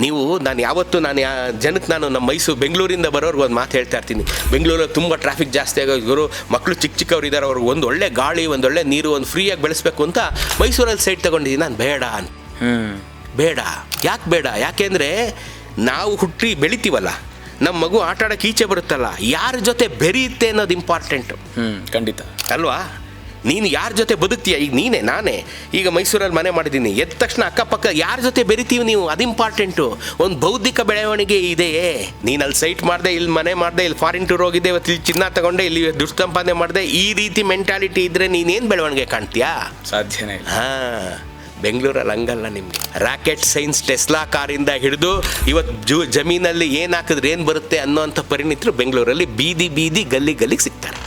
ನೀವು ನಾನು ಯಾವತ್ತು ನಾನು ಯಾ ಜನಕ್ಕೆ ನಾನು ನಮ್ಮ ಮೈಸೂರು ಬೆಂಗಳೂರಿಂದ ಬರೋರ್ಗೆ ಒಂದು ಮಾತು ಹೇಳ್ತಾ ಇರ್ತೀನಿ. ಬೆಂಗಳೂರಲ್ಲಿ ತುಂಬ ಟ್ರಾಫಿಕ್ ಜಾಸ್ತಿ ಆಗೋದು ಇವರು ಮಕ್ಕಳು ಚಿಕ್ಕ ಚಿಕ್ಕವ್ರು ಇದ್ದಾರೆ ಅವ್ರಿಗೆ ಒಂದು ಒಳ್ಳೆ ಗಾಳಿ ಒಂದು ಒಳ್ಳೆ ನೀರು ಒಂದು ಫ್ರೀಯಾಗಿ ಬೆಳೆಸ್ಬೇಕು ಅಂತ ಮೈಸೂರಲ್ಲಿ ಸೈಟ್ ತೊಗೊಂಡಿದ್ದೀನಿ ನಾನು ಬೇಡ ಅಂತ. ಬೇಡ. ಯಾಕೆ ಬೇಡ? ಯಾಕೆಂದರೆ ನಾವು ಹುಟ್ಟಿ ಬೆಳಿತೀವಲ್ಲ. ನಮ್ಮ ಮಗು ಆಟ ಆಡೋಕೆ ಈಚೆ ಬರುತ್ತಲ್ಲ. ಯಾರ ಜೊತೆ ಬೆರೆಯುತ್ತೆ ಅನ್ನೋದು ಇಂಪಾರ್ಟೆಂಟು ಖಂಡಿತ. ಅಲ್ವಾ? ನೀನು ಯಾರ ಜೊತೆ ಬದುಕ್ತೀಯ? ಈಗ ನೀನೇ ನಾನೇ. ಈಗ ಮೈಸೂರಲ್ಲಿ ಮನೆ ಮಾಡಿದ್ದೀನಿ. ಎದ್ದ ತಕ್ಷಣ ಅಕ್ಕಪಕ್ಕ ಯಾರ ಜೊತೆ ಬೆರಿತೀವಿ ನೀವು? ಅದು ಇಂಪಾರ್ಟೆಂಟು ಒಂದು ಬೌದ್ಧಿಕ ಬೆಳವಣಿಗೆ ಇದೆಯೇ? ನೀನು ಅಲ್ಲಿ ಸೈಟ್ ಮಾಡಿದೆ ಇಲ್ಲಿ ಮನೆ ಮಾಡಿದೆ ಇಲ್ಲಿ ಫಾರಿನ್ ಟೂರ್ ಹೋಗಿದ್ದೆ ಇವತ್ತು ಇಲ್ಲಿ ಚಿನ್ನ ತಗೊಂಡೆ ಇಲ್ಲಿ ದುಷ್ಟಂಪಾದನೆ ಮಾಡಿದೆ ಈ ರೀತಿ ಮೆಂಟಾಲಿಟಿ ಇದ್ದರೆ ನೀನೇನು ಬೆಳವಣಿಗೆ ಕಾಣ್ತೀಯಾ? ಸಾಧ್ಯನೇ ಹಾಂ ಹಾ. ಬೆಂಗಳೂರಲ್ಲಿ ಹಂಗಲ್ಲ ನಿಮಗೆ. ರಾಕೆಟ್ ಸೈನ್ಸ್ ಟೆಸ್ಲಾ ಕಾರಿಂದ ಹಿಡಿದು ಇವತ್ತು ಜೂ ಜಮೀನಲ್ಲಿ ಏನು ಹಾಕಿದ್ರೆ ಏನು ಬರುತ್ತೆ ಅನ್ನೋಂಥ ಪರಿಣಿತರು ಬೆಂಗಳೂರಲ್ಲಿ ಬೀದಿ ಬೀದಿ ಗಲ್ಲಿ ಗಲ್ಲಿಗೆ ಸಿಗ್ತಾರೆ.